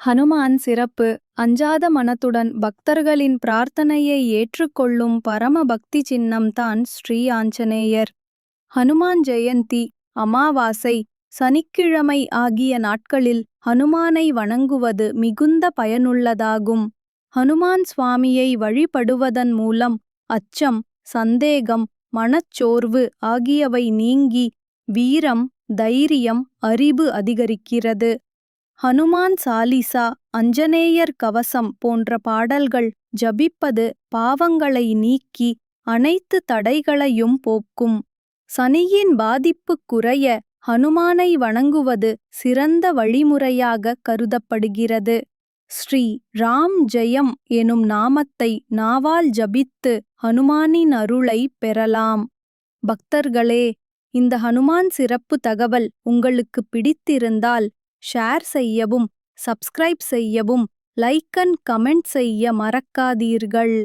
ஹனுமான் சிறப்பு அஞ்சாத மனத்துடன் பக்தர்களின் பிரார்த்தனையை ஏற்றுக்கொள்ளும் பரம பக்தி சின்னம்தான் ஸ்ரீ ஆஞ்சநேயர். ஹனுமான் ஜெயந்தி அமாவாசை சனிக்கிழமை ஆகிய நாட்களில் ஹனுமானை வணங்குவது மிகுந்த பயனுள்ளதாகும். ஹனுமான் சுவாமியை வழிபடுவதன் மூலம் அச்சம் சந்தேகம் மனச்சோர்வு ஆகியவை நீங்கி வீரம் தைரியம் அறிவு அதிகரிக்கிறது. ஹனுமான் சாலிசா அஞ்சனேயர் கவசம் போன்ற பாடல்கள் ஜபிப்பது பாவங்களை நீக்கி அனைத்து தடைகளையும் போக்கும். சனியின் பாதிப்பு குறைய ஹனுமானை வணங்குவது சிறந்த வழிமுறையாக கருதப்படுகிறது. ஸ்ரீ ராம் ஜெயம் எனும் நாமத்தை நாவால் ஜபித்து ஹனுமானின் அருளை பெறலாம். பக்தர்களே இந்த ஹனுமான் சிறப்பு தகவல் உங்களுக்கு பிடித்திருந்தால் ஷேர் செய்யவும் சப்ஸ்கிரைப் செய்யவும் லைக் அண்ட் கமெண்ட் செய்ய மறக்காதீர்கள்.